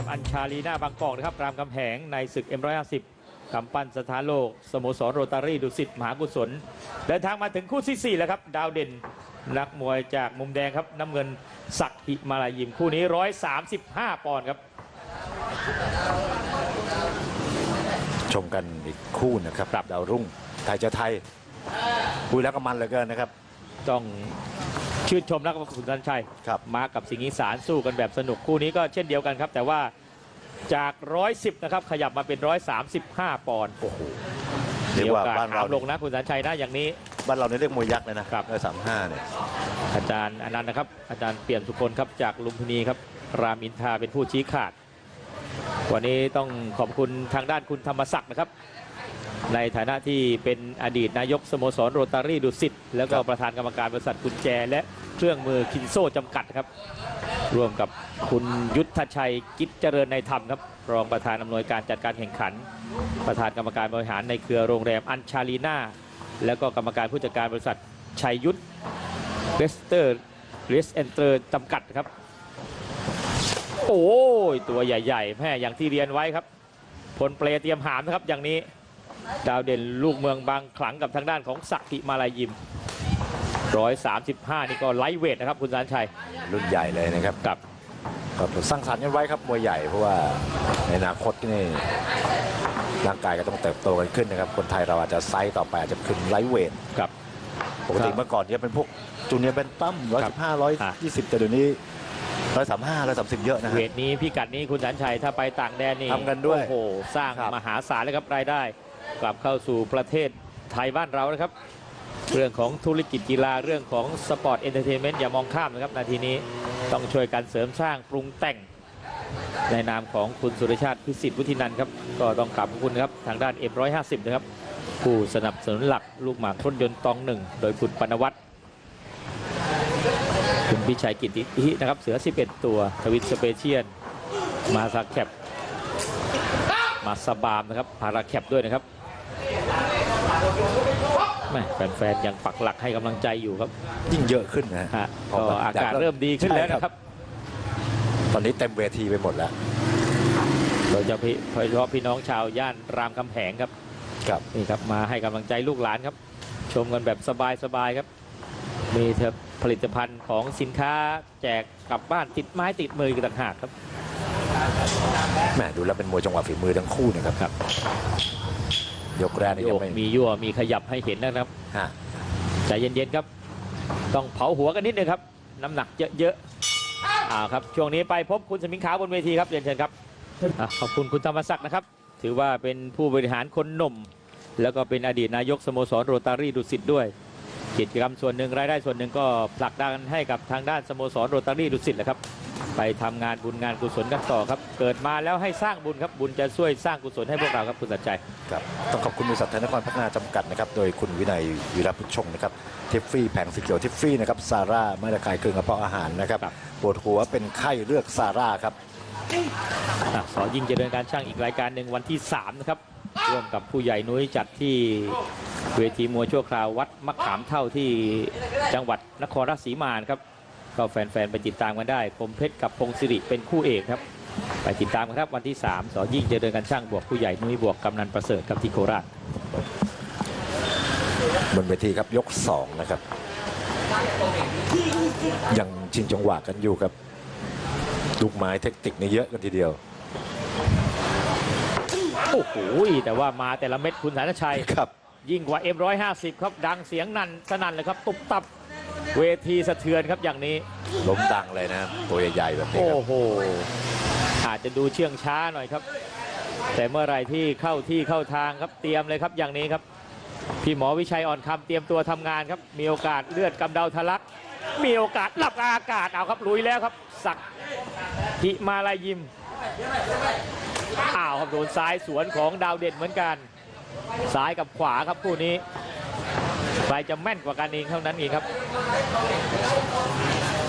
มอัญชาลีนาบางกอกนะครับรามคำแหงในศึก M150 กำปั้นสถานโลก สโมสรโรตารี่ดุสิตมหากุศล เดินทางมาถึงคู่ที่4แล้วครับ ดาวเด่น นักมวยจากมุมแดงครับ น้ำเงินศักดิ์หิมาลายิมคู่นี้ 135 ปอนด์ครับ ชมกันอีกคู่นะครับครับดาวรุ่งไทยเจอไทยคุยแล้วก็มันเหลือเกินนะครับ ต้อง ชื่นชมนะครับคุณสันชัยครับมากับสิงห์อีสานสู้กันแบบสนุกคู่นี้ก็เช่นเดียวกันครับ แต่ว่าจาก 110 นะครับ ขยับมาเป็น 135 ปอนด์โอ้โหมีเรียกโอว่ากาสบ้านถาเรามลงนะคุณสันชัยนะอย่างนี้บ้านเราเนี่ยเรียกมวยยักษ์เลยนะครับร้อยสามห้าเนี่ยอาจารย์อนันต์นะครับ อาจารย์เปี่ยมสุคนครับจากลุมพินีครับรามอินทราเป็นผู้ชี้ขาด วันนี้ต้องขอบคุณทางด้านคุณธรรมศักดิ์นะครับ ในฐานะที่เป็นอดีตนายกสโมสรโรตารี่ดุสิตแล้วก็ครับประธานกรรมการบริษัทกุญแจ และเครื่องมือคินโซ่จำกัดครับ ร่วมกับคุณยุทธชัยกิจเจริญในธรรมครับ รองประธานอำนวยการจัดการแข่งขัน ประธานกรรมการบริหารในเครือโรงแรมอัญชาลีนาแล้วก็กรรมการผู้จัดการบริษัทชัยยุทธเวสเตอร์เรสเอนเตอร์จำกัดครับ โอ้ยตัวใหญ่ๆแม่อย่างที่เรียนไว้ครับพลเปลเตรียมหามนะครับอย่างนี้ ดาวเด่นลูกเมืองบางขลังกับทางด้านของศักดิมาลายิม 135 นี่ก็ไลท์เวทนะครับคุณสารชัย รุ่นใหญ่เลยนะครับกับก็สร้างสรรค์กันไว้ครับมวยใหญ่เพราะว่าในอนาคตนี่ร่างกายก็ต้องเติบโตกันขึ้นนะครับ คนไทยเราอาจจะไซส์ต่อไปอาจจะขึ้นไลท์เวทกับปกติครับเมื่อก่อนจะเป็นพวกจูเนียร์เป็นตั้มร้อยครัสิบบห้าร้อยอะยี่สิบแต่เดี๋ยวนี้ร้อยสามห้าร้อยสามสิบเยอะนะเวฮะทนี้พิกัดนี้คุณสารชัยถ้าไปต่างแดนนี่ทำกันด้วยโอ้โหสร้างครับมหาศาลเลยครับรายได้ กลับเข้าสู่ประเทศไทยบ้านเรานะครับ เรื่องของธุรกิจกีฬาเรื่องของสปอร์ตเอนเตอร์เทนเมนต์อย่ามองข้ามนะครับ นาทีนี้ต้องช่วยกันเสริมสร้างปรุงแต่ง ในนามของคุณสุรชาติพิสิทธิ์วุฒินันท์ครับ ก็ต้องขอบคุณครับ ทางด้าน M150 นะครับ ผู้สนับสนุนหลักลูกหมากรถยนต์ตองหนึ่งโดยคุณปนวัตรคุณพิชัยกิติธินะครับ เสือ 11 ตัว ทวิตสเปเชียลมาซาแคปมาสบามนะครับพาราแคปด้วยนะครับ แม่แฟนๆยังปักหลักให้กำลังใจอยู่ครับ ยิ่งเยอะขึ้นนะฮะฮะพอก็แบบอากาศอยากเริ่มดีขึ้นแล้วใช่ครับนะครับ ตอนนี้เต็มเวทีไปหมดแล้วโดยเฉพาะพี่โดยเฉพาะพี่น้องชาวย่านรามคำแหงครับครับนี่ครับมาให้กำลังใจลูกหลานครับ ชมกันแบบสบายๆครับ มีเถอะผลิตภัณฑ์ของสินค้าแจกกลับบ้านติดไม้ติดมือกันต่างหากครับแหมดูแล้วเป็นมวยจังหวะฝีมือทั้งคู่นะครับครับ ยกแรกนี่โยยังกไม่มียั่วมีขยับให้เห็นนะครับฮะใจเย็นๆครับ ต้องเผาหัวกันนิดนึงครับ น้ำหนักเยอะๆอ่าครับช่วงนี้ไปพบคุณสมิงขาวบนเวทีครับเรียนเชิญครับอะขอบคุณคุณธรรมศักดิ์นะครับ ถือว่าเป็นผู้บริหารคนหนุ่ม แล้วก็เป็นอดีตนายกสโมสรโรตารี่ดุสิตด้วย กิจกรรมส่วนหนึ่งรายได้ส่วนหนึ่งก็ผลักดันให้กับทางด้านสโมสรโรตารี่ดุสิตแหละครับ ไปทำงานบุญงานกุศลกันต่อครับ เกิดมาแล้วให้สร้างบุญครับ บุญจะช่วยสร้างกุศลให้พวกเราครับคุณสัจใจครับต้องขอบคุณบริษัทไทยนครพัฒนาจำกัดนะครับ โดยคุณวินัยวีรพุชชงนะครับทิฟฟี่แผงสีเขียวทิฟฟี่นะครับซาร่าไม่ระคายเคืองกระเพาะอาหารนะครับครับปวดหัวเป็นไข้เลือกซาร่าครับอะสอยิ่งเจริญการช่างอีกรายการหนึ่งวันที่ 3 นะครับ ร่วมกับผู้ใหญ่นุ้ยจัดที่เวทีมวยชั่วคราววัดมะขามเท่าที่จังหวัดนครราชสีมานะครับ ก็แฟนๆ ไปติดตามกันได้คมเพชรกับพงศิริเป็นคู่เอกครับ ไปติดตามกันครับวันที่ 3สอยิ่งเจริญการช่างบวกผู้ใหญ่นุ้ยบวกกำนันประเสริฐกับที่โคราชบนเวทีครับยก 2 นะครับ ยังชิงจังหวะกันอยู่ครับลูกไม้เทคนิคนี่เยอะกันทีเดียวโอ้โหแต่ว่ามาแต่ละเม็ดคุณสารชัยครับ ยิ่งกว่า M150 ครับดังเสียงนันสนั่นเลยครับ ตุบตับ เวทีสะเทือนครับอย่างนี้ ล้มดังเลยนะตัวใหญ่ๆแบบนี้โอ้ครับโห อาจจะดูเชื่องช้าหน่อยครับ แต่เมื่อไหรที่เข้าที่เข้าทางครับเตรียมเลยครับอย่างนี้ครับ พี่หมอวิชัยอ่อนคำเตรียมตัวทำงานครับ มีโอกาสเลือดกำเดาทะลัก มีโอกาสหลับอากาศเอาครับลุยแล้วครับ สักหิมาลายิมอ้าวครับโดนซ้ายสวนของดาวเด่นเหมือนกัน ซ้ายกับขวาครับคู่นี้ ใครจะแม่นกว่ากันเองเท่านั้นเองครับ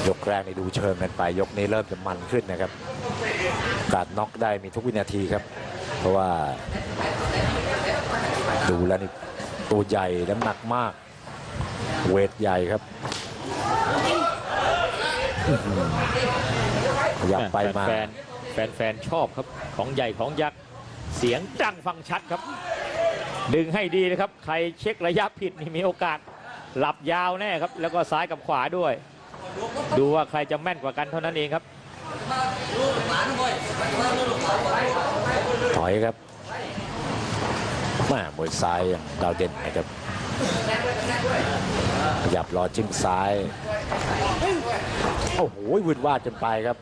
ยกแรกนี่ดูเชิงกันไป ยกนี้เริ่มจะมันขึ้นนะครับการน็อกได้มีทุกวินาทีครับ เพราะว่า ดูแล้วนี่ตัวใหญ่น้ำหนักมาก เวทใหญ่ครับอื้อหือขยับไปมาแฟนแฟนๆชอบครับของใหญ่ของยักษ์เสียงดังฟังชัดครับ ดึงให้ดีนะครับ ใครเช็คระยะผิดนี่มีโอกาสหลับยาวแน่ครับ แล้วก็ซ้ายกับขวาด้วย ดูว่าใครจะแม่นกว่ากันเท่านั้นเองครับ ถอยครับแมามวยซ้ายอย่างดาวเด่นนะครับขยับรอจิ้มซ้าย โอ้โหวืดวาดจนไปครับ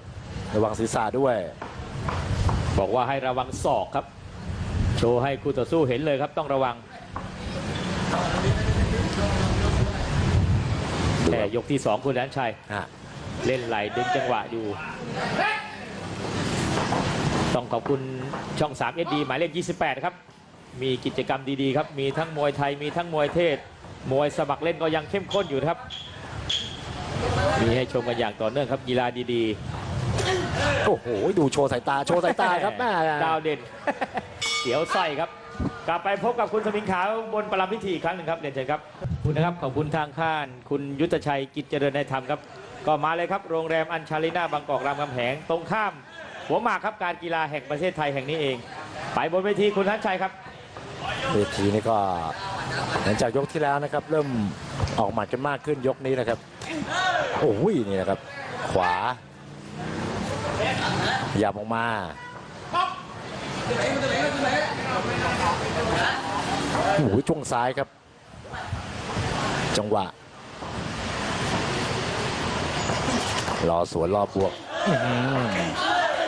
ระวังศีรษะด้วย บอกว่าให้ระวังศอกครับ ว์ให้คู่ต่อสู้เห็นเลยครับต้องระวังดูแต่ครับยกที่สองคุณแดนชัยฮะเล่นไหลดึงจังหวะอยู่ ต้องขอบคุณช่อง3 SD หมายเลข 28 ครับ มีกิจกรรมดีๆครับ มีทั้งมวยไทยมีทั้งมวยเทศ มวยสมัครเล่นก็ยังเข้มข้นอยู่นะครับ มีให้ชมกันอย่างต่อเนื่องครับกีฬาดีโอ้โห ดูโชว์สายตา โชว์สายตาครับแม่ดาวเด่นเสียวไส้ครับ กลับไปพบกับคุณสมิงขาวบนประลำพิธีอีกครั้งหนึ่งครับเรียนเชิญครับขอบคุณนะครับขอบคุณทางข้านคุณยุทธชัยกิจเจริญในธรรมครับ ก็มาเลยครับโรงแรมอัญชาลิน่าบางกอกรามคำแหงตรงข้าม หัวหมากครับการกีฬาแห่งประเทศไทยแห่งนี้เอง ไปบนเวทีคุณทันชัยครับเวทีนี้ก็หลังจากยกที่แล้วนะครับ เริ่มออกหมัดกันมากขึ้นยกนี้นะครับโอ้ยนี่นะครับ ขวาหยับออกมา โอ้โหช่วงซ้ายครับ จังหวะรอสวนรอบบวก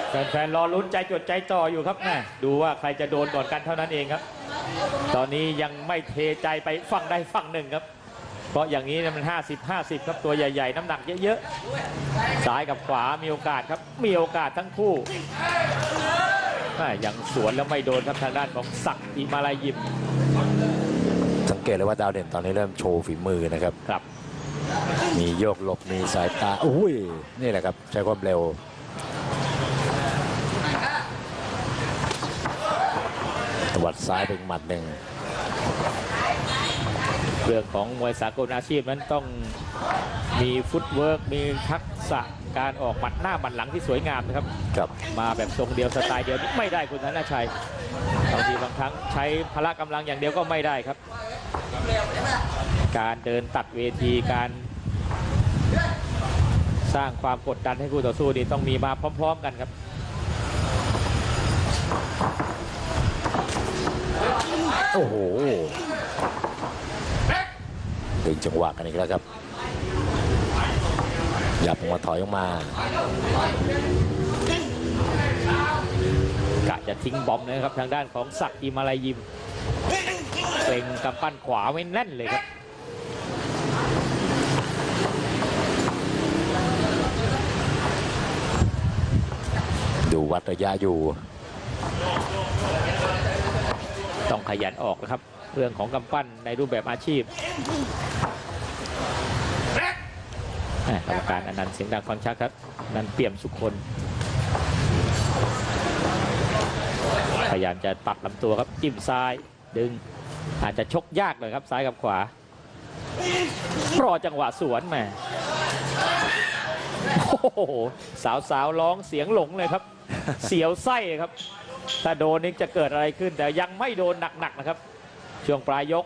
แฟนๆรอลุ้นใจจดใจต่ออยู่ครับแม่ดูว่าใครจะโดนก่อนกันเท่านั้นเองครับ ตอนนี้ยังไม่เทใจไปฝั่งใดฝั่งหนึ่งครับ เพราะอย่างนี้มัน 50 50 ครับตัวใหญ่ ๆ น้ำหนักเยอะๆซ้ายกับขวามีโอกาสครับ มีโอกาสทั้งคู่ ยังสวนแล้วไม่โดนครับทางด้านของศักดิ์อิมาลายิม สังเกตเลยว่าดาวเด่นตอนนี้เริ่มโชว์ฝีมือนะครับครับ มีโยกหลบมีสายตาอุ้ยนี่แหละครับใช้ความเร็วตวัดซ้ายเป็นหมัดหนึ่งเรื่องของมวยสากลอาชีพนั้นต้อง มีฟุตเวิร์กมีทักษะการออกหมัดหน้าหมัดหลังที่สวยงามนะครับกับมาแบบทรงเดียวสไตล์เดียวนี่ไม่ได้คุณธนชัยบางทีบางครั้งใช้พละกำลังอย่างเดียวก็ไม่ได้ครับ การเดินตัดเวทีการสร้างความกดดันให้คู่ต่อสู้นี่ต้องมีมาพร้อม ๆ กันครับโอ้โหดึงจังหวะกันอีกแล้วครับห ยับออกมาถอยออกมากะจะทิ้งบอมนะครับทางด้านของศักดิ์อิมาลายิมเกรงกำปั้นขวาไว้แน่นเลยครับดูวัดระยะอยู่ ต้องขยันออกนะครับ เรื่องของกำปั้นในรูปแบบอาชีพ กรรมการอนันต์เสียงดังฟังชัดครับนันเปี่ยมสุขคนพยายามจะตัดลำตัวครับจิ้มซ้ายดึงอาจจะชกยากเลยครับซ้ายกับขวา รอจังหวะสวนแม่โอ้โหสาวสาวร้องเสียงหลงเลยครับ เสียวไส้ครับ ถ้าโดนนี่จะเกิดอะไรขึ้นแต่ยังไม่โดนหนักๆนะครับ ช่วงปลายยก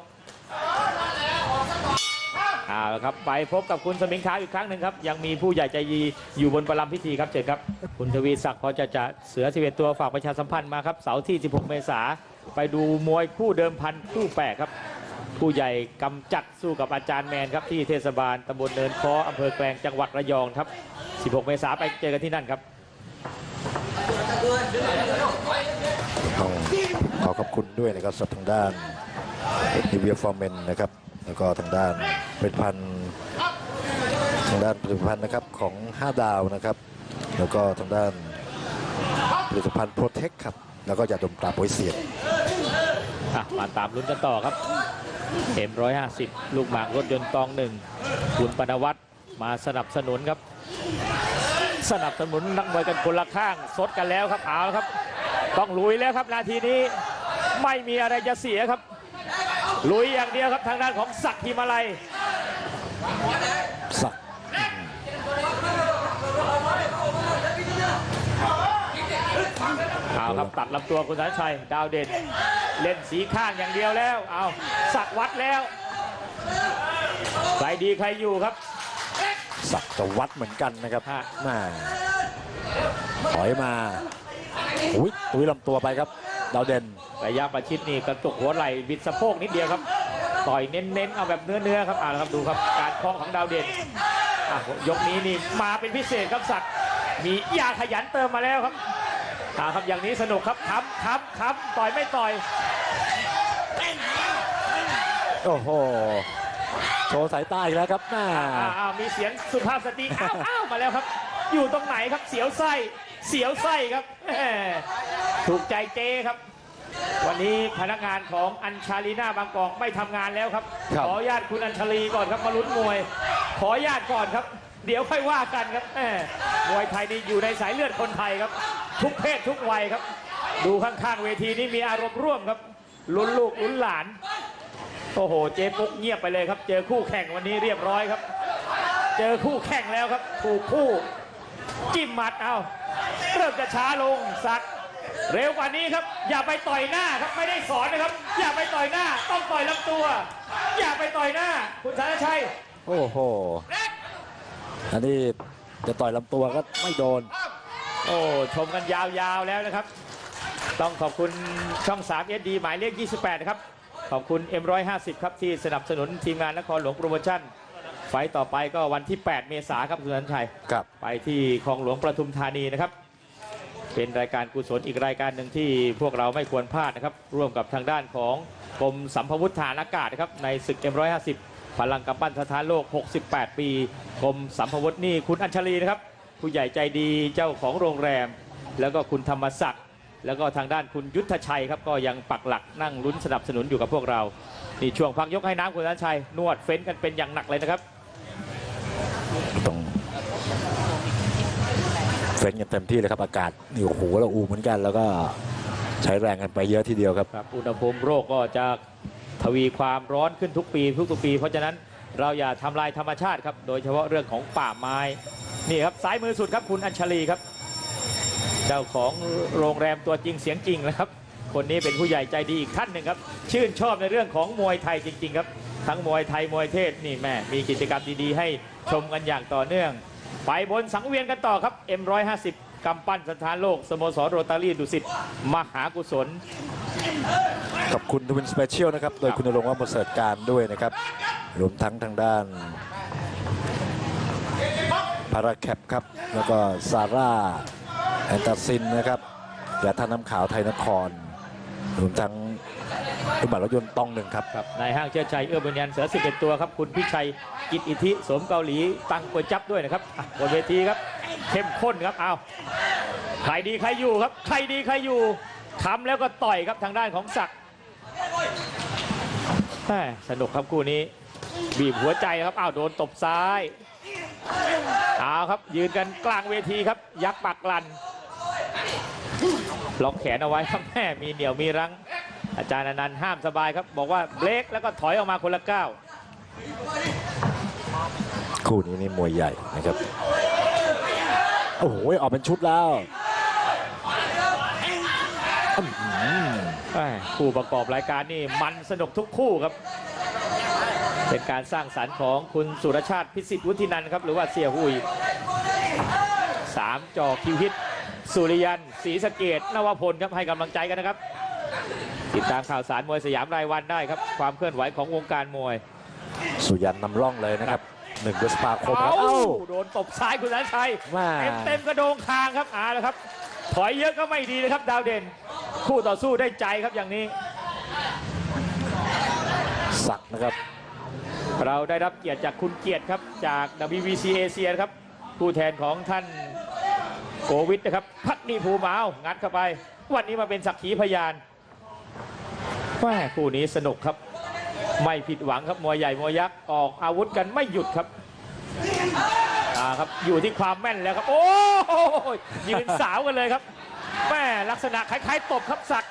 เอาละครับไปพบกับคุณสมิงขาวอีกครั้งหนึ่งครับ ยังมีผู้ใหญ่ใจดีอยู่บนประลำพิธีครับเชิญครับ คุณทวีศักดิ์พอจะจะเสือ 11 ตัวฝากประชาสัมพันธ์มาครับ เสาร์ที่ 16 เมษาไปดูมวยคู่เดิมพันคู่แปลกครับ ผู้ใหญ่กำจัดสู้กับอาจารย์แมนครับ ที่เทศบาลตำบลเนินคออำเภอแกลงจังหวัดระยองครับ 16 เมษาไปเจอกันที่นั่นครับต้องขอขอบคุณด้วยนะครับสำหรับทางด้านนิเวียฟอร์เมนนะครับ แล้วก็ทางด้าน ผลิตภัณฑ์ทางด้านผลิตภัณฑ์นะครับของ 5 ดาวนะครับ แล้วก็ทางด้านผลิตภัณฑ์โปรเทคครับ แล้วก็ยาดมปราโวยเสียดอะมาตามลุ้นกันต่อครับเอ็มร้อยห้าสิบลูกหมากรถยนต์ตองหนึ่งคุณปนวัตรมาสนับสนุนครับ สนับสนุนนักมวยกันคนละข้างสดกันแล้วครับเอาละครับ ต้องลุยแล้วครับนาทีนี้ไม่มีอะไรจะเสียครับ ลุยอย่างเดียวครับทางด้านของศักดิ์ฮิมาลัย สักครับตัดลำตัวคุณสันชัย ดาวเด่นเล่นสีข้างอย่างเดียวแล้ว เอาสักวัดแล้ว ใครดีใครอยู่ครับ สักจะวัดเหมือนกันนะครับฮะแม่ถอยมาอุ้ยตุ้ยลำตัวไปครับ ดาวเด่นระยะประชิดนี่กระตุกหัวไหล่บิดสะโพกนิดเดียวครับ ต่อยเน้นๆ เอาแบบเนื้อๆครับอ่าครับดูครับการ คล้องของดาวเด่นอะยกนี้นี่มาเป็นพิเศษครับสักดิ์มียาขยันเติมมาแล้วครับอ่าครับอย่างนี้สนุกครับค้ำค้ำค้ำต่อยไม่ต่อยโอ้โหโชว์สายตาอีกแล้วครับแม่อ่าอ่ามีเสียงสุภาพสตรีอ้าวอ้าวมาแล้วครับ อยู่ตรงไหนครับเสียวไส้เสียวไส้ครับแหมถูกใจเจครับ วันนี้พนักงานของอัญชาลีนาบางกอกไม่ทำงานแล้วครับ ครับ ขออนุญาตคุณอัญชลีก่อนครับมาลุ้นมวย ขออนุญาตก่อนครับ เดี๋ยวค่อยว่ากันครับแหมมวยไทยนี่อยู่ในสายเลือดคนไทยครับ ทุกเพศทุกวัยครับ ดูข้างๆเวทีนี้มีอารมณ์ร่วมครับลุ้นลูกลุ้นหลาน โอ้โห เจ๊ปุ๊กเงียบไปเลยครับ เจอคู่แข่งวันนี้เรียบร้อยครับ เจอคู่แข่งแล้วครับถูกคู่ จิ้มหมัดเอาเริ่มจะช้าลงสัก เร็วกว่านี้ครับ อย่าไปต่อยหน้าครับไม่ได้สอนนะครับ อย่าไปต่อยหน้า ต้องต่อยลำตัว อย่าไปต่อยหน้า คุณสารชัยโอ้โห อันนี้จะต่อยลำตัวก็ไม่โดน โอ้ชมกันยาวๆแล้วนะครับ ต้องขอบคุณช่อง3 SD หมายเลข 28 นะครับ ขอบคุณ M150 ครับที่สนับสนุนทีมงานนครหลวงโปรโมชั่น ไฟต์ต่อไปก็วันที่ 8 เมษายนครับคุณสันชัย ครับ ไปที่คลองหลวงประทุมธานีนะครับ เป็นรายการกุศลอีกรายการหนึ่งที่พวกเราไม่ควรพลาดนะครับ ร่วมกับทางด้านของกรมสัมภวุธฐานอากาศนะครับในศึก M150 พลังกำปั้นสถานโลก 68 ปีกรมสัมภวุธนี่คุณอัญชลีนะครับ ผู้ใหญ่ใจดีเจ้าของโรงแรม แล้วก็คุณธรรมศักดิ์แล้วก็ทางด้านคุณยุทธชัยครับก็ยังปักหลักนั่งลุ้นสนับสนุนอยู่กับพวกเรานี่ช่วงพักยกให้น้ำคุณอัญชัยนวดเฟ้นกันเป็นอย่างหนักเลยนะครับ ต้อง เฟ้นกันเต็มที่เลยครับอากาศนี่โอ้โหเราอูเหมือนกัน แล้วก็ใช้แรงกันไปเยอะทีเดียวครับ ครับอุณหภูมิโรคก็จะทวีความร้อนขึ้นทุกปีทุกๆปี เพราะฉะนั้นเราอย่าทำลายธรรมชาติครับ โดยเฉพาะเรื่องของป่าไม้นี่ครับซ้ายมือสุดครับคุณอัญชลีครับ เจ้าของโรงแรมตัวจริงเสียงจริงนะครับ คนนี้เป็นผู้ใหญ่ใจดีอีกท่านหนึ่งครับ ชื่นชอบในเรื่องของมวยไทยจริง ๆ ครับ ทั้งมวยไทยมวยเทศนี่แม่มีกิจกรรมดีๆ ให้ชมกันอย่างต่อเนื่อง ไปบนสังเวียนกันต่อครับ M150 กำปั้นสถานโลก สโมสรโรตารี่ดุสิตมหากุศลขอบคุณทวินสเปเชียลนะครับ โดยคุณนรงค์ว่าประเสริฐการด้วยนะครับ รวมทั้งทางด้านพาราแคปครับ แล้วก็ซาร่าแอนตาซินนะครับยาท่าน้ำขาวไทยนคร รวมทั้ง คุณหมารถยนต์ตองหนึ่งครับครับนายห้างเชิดชัยเอื้อบุญยันเสือ11 ตัวครับ คุณพิชัยกิตอิทธิสมเกาหลีตังกวยจับด้วยนะครับอะบนเวทีครับ เข้มข้นครับเอาใครดีใครอยู่ครับ ใครดีใครอยู่ทำแล้วก็ต่อยครับทางด้านของศักดิ์แม่สนุกครับคู่นี้ บีบหัวใจครับอ้าวโดนตบซ้ายเอาครับยืนกันกลางเวทีครับ ยักษ์ปักลันล็อกแขนเอาไว้ครับแม่มีเหนียวมีรั้ง อาจารย์อนันต์ห้ามสบายครับ บอกว่าเบรกแล้วก็ถอยออกมาคนละก้าวคู่นี้นี่มวยใหญ่นะครับ โอ้โห ออกเป็นชุดแล้วอื้อหือแม่คู่ประกอบรายการนี่มันสนุกทุกคู่ครับ เป็นการสร้างสรรค์ของคุณสุรชาติพิสิทธิ์วุฒินันท์ครับ หรือว่าเสียหุยสามจอคิวฮิต สุริยันศรีสะเกดนวพลครับให้กำลังใจกันนะครับ ติดตามข่าวสารมวยสยามรายวันได้ครับ ความเคลื่อนไหวของวงการมวย สุยันนำร่องเลยนะครับหนึ่งพฤษภาคมครับเอ้าเอ้าโดนตบซ้ายคุณสันชัยแม่เต็มเต็มกระโดงคางครับอาแล้วครับ ถอยเยอะก็ไม่ดีนะครับดาวเด่น คู่ต่อสู้ได้ใจครับอย่างนี้ สักนะครับ เราได้รับเกียรติจากคุณเกียรติครับจาก WBC เอเชียครับผู้แทนของท่านโกวิทนะครับ พักดีภูมิเอางัดเข้าไป วันนี้มาเป็นสักขีพยาน แม่คู่นี้สนุกครับ ไม่ผิดหวังครับมวยใหญ่มวยยักษ์ออกอาวุธกันไม่หยุดครับอ่าครับอยู่ที่ความแม่นแล้วครับ โอ้ยยืนสาวกันเลยครับแม่ลักษณะคล้ายๆตบครับสัก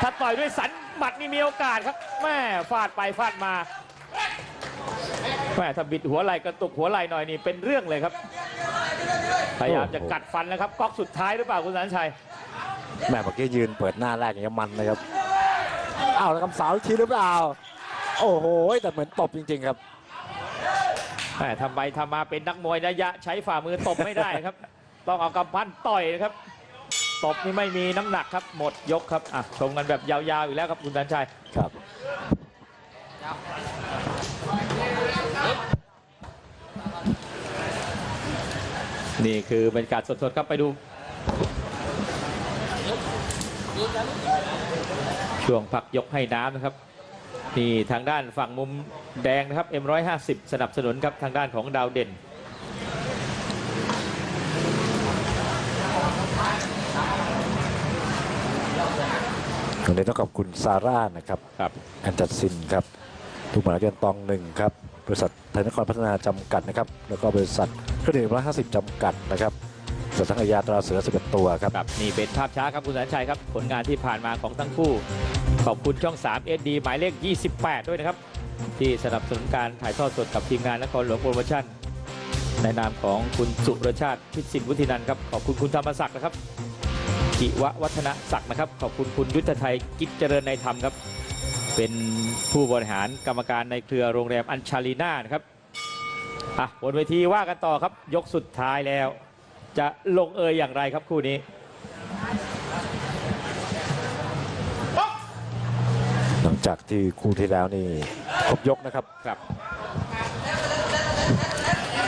ถ้าต่อยด้วยสันหมัดนี่มีโอกาสครับแม่ฟาดไปฟาดมาแม่ถ้าบิดหัวไหล่กระตุกหัวไหล่หน่อยนี่เป็นเรื่องเลยครับพยายามจะกัดฟันแล้วครับก๊อกสุดท้ายหรือเปล่าคุณสันชัยแม่เมื่อกี้ยืนเปิดหน้าแรกอย่างมันนะครับ อ้าวแล้วคำสาวอีกทีหรือเปล่า โอ้โห แต่เหมือนตบจริง ๆ ครับแหม่ทำไปทำมาเป็นนักมวยระยะ ใช้ฝ่ามือตบไม่ได้ครับ ต้องเอากำปั้นต่อยนะครับ ตบนี่ไม่มีน้ำหนักครับ หมดยกครับอะชมกันแบบยาวๆอีกแล้วครับคุณสันชัย ครับ นี่คือบรรยากาศสดๆครับไปดู ช่วงพักยกให้น้ำนะครับนี่ทางด้านฝั่งมุมแดงนะครับ M150 สนับสนุนครับทางด้านของดาวเด่น วันนี้ต้องขอบคุณซาร่านะครับครับ แอนตัดซินครับทุกหมหาวิทยาลัยตองหนึ่งครับ บริษัทไทยนครพัฒนาจำกัดนะครับ แล้วก็บริษัทเครื่องดื่มร้อยห้าสิบจำกัดนะครับ บริษัททั้งอาญาตราเสือสิบตัวครับ ครับนี่เป็นภาพช้าครับคุณสันชัยครับ ผลงานที่ผ่านมาของทั้งคู่ ขอบคุณช่อง 3 SD หมายเลข 28 ด้วยนะครับ ที่สนับสนุนการถ่ายทอดสดกับทีมงานนครหลวงโปรโมชั่น ในนามของคุณสุรชาติพิสิทธิ์วุฒินันท์ครับ ขอบคุณคุณธรรมศักดิ์นะครับกิววัฒนศักดิ์นะครับ ขอบคุณคุณยุทธไทยกิจเจริญในธรรมครับ เป็นผู้บริหารกรรมการในเครือโรงแรมอัญชาลีนานะครับอะบนเวทีว่ากันต่อครับ ยกสุดท้ายแล้ว จะลงเอยอย่างไรครับคู่นี้หลังจากที่คู่ที่แล้วนี่ครบยกนะครับครับ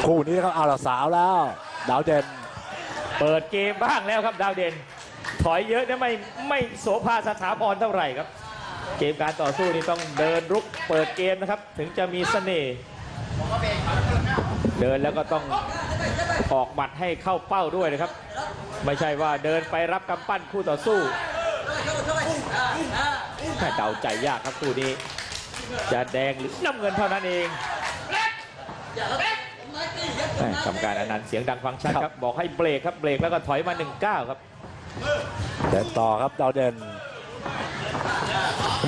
คู่นี้นะครับเอาละสาวแล้ว ดาวเด่นเปิดเกมบ้างแล้วครับดาวเด่น ถอยเยอะนะไม่ไม่โสภาสถาพรเท่าไหร่ครับ เกมการต่อสู้นี่ต้องเดินรุกเปิดเกมนะครับ ถึงจะมีเสน่ห์เดินแล้วก็ต้อง ออกหมัดให้เข้าเป้าด้วยนะครับ ไม่ใช่ว่าเดินไปรับกำปั้นคู่ต่อสู้แค่เดาใจยากครับคู่นี้ จะแดงหรือน้ำเงินเท่านั้นเองแม่กรรมการอนันต์เสียงดังฟังชัดครับ บอกให้เบรกครับเบรกแล้วก็ถอยมา 1-9 ครับเดินต่อครับดาวเด่น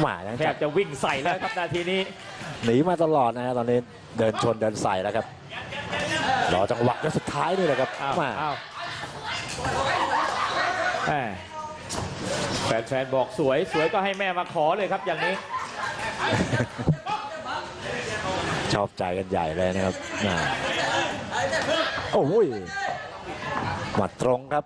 หมายังแทจับบจะวิ่งใส่แล้วครับนาทีนี้ หนีมาตลอดนะฮะตอนนี้เดินชนเดินใส่แล้วครับ รอจังหวะยกสุดท้ายนี่แหละครับอ้าวมาอ้าวแหม่แฟนๆบอกสวยสวยก็ให้แม่มาขอเลยครับอย่างนี้ ชอบใจกันใหญ่เลยนะครับน่าโอ้ยหมัดตรงครับ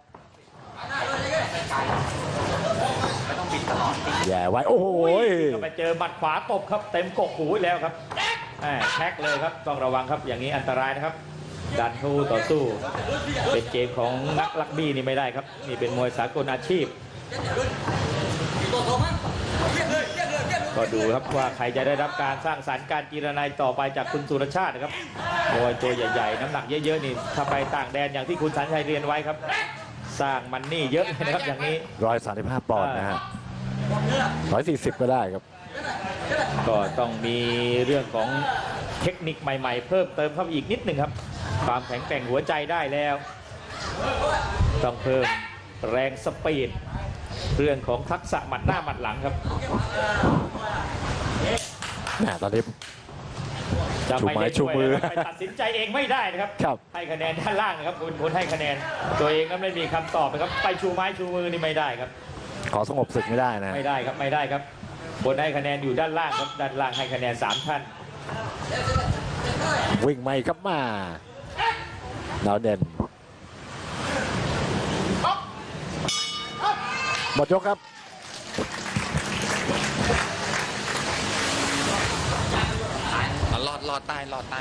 แย่ไว้โอ้โหยก็ไปเจอหมัดขวาตบครับ เต็มกกหูอีกแล้วครับแหม่แท็กเลยครับต้องระวังครับอย่างนี้อันตรายนะครับ ดันคู่ต่อสู้ เป็นเกมของนักลักบี้นี่ไม่ได้ครับ นี่เป็นมวยสากลอาชีพ ก็ดูครับว่าใครจะได้รับการสร้างสรรค์การกีรนัยต่อไปจากคุณสุรชาตินะครับมวยตัวใหญ่ๆ น้ำหนักเยอะๆนี่ถ้าไปต่างแดนอย่างที่คุณสันชัยเรียนไว้ครับ สร้างมันนี่เยอะเลยนะครับอย่างนี้ร้อยสามสิบห้าปอนด์นะฮะร้อยสี่สิบก็ได้ครับ ก็ต้องมีเรื่องของเทคนิคใหม่ ๆ เพิ่มเติมเข้าไปอีกนิดหนึ่งครับ ความแข็งแกร่งหัวใจได้แล้ว ต้องเพิ่มแรงสปีด เรื่องของทักษะหมัดหน้าหมัดหลังครับแหมตอนนี้จะไม่ได้ชูไม้ชูมือไปตัดสินใจเองไม่ได้นะครับ ครับ ให้คะแนนด้านล่างนะครับคุณคนให้คะแนน ตัวเองก็ไม่มีคำตอบนะครับไปชูไม้ชูมือนี่ไม่ได้ครับ ขอสงบศึกไม่ได้นะ ไม่ได้ครับไม่ได้ครับคนให้คะแนนอยู่ด้านล่างครับด้านล่างให้คะแนนสามท่าน วิ่งไม่ครับมา ดาวเด่นหมดยกครับอะรอดรอดใต้รอดใต้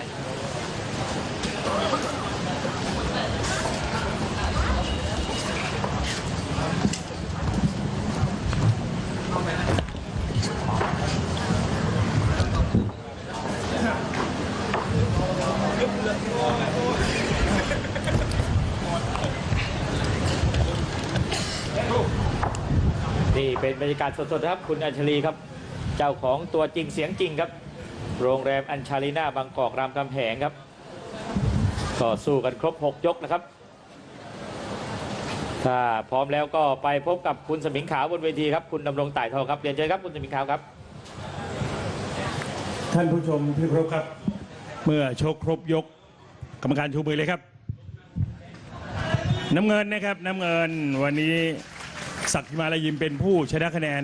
เป็นบรรยากาศสดๆครับ คุณอัญชลีครับ เจ้าของตัวจริงเสียงจริงครับ โรงแรมอัญชาลีนาบางกอกรามคำแหงครับก็สู้กันครบ 6 ยกนะครับ ถ้าพร้อมแล้วก็ไปพบกับคุณสมิงขาวบนเวทีครับ คุณดำรงต่ายทองครับเรียนเชิญครับคุณสมิงขาวครับ ท่านผู้ชมที่เคารพครับ เมื่อชกครบยก กรรมการชูมือเลยครับ น้ำเงินนะครับน้ำเงินวันนี้ ศักดิ์มาลายิมเป็นผู้ชนะคะแนน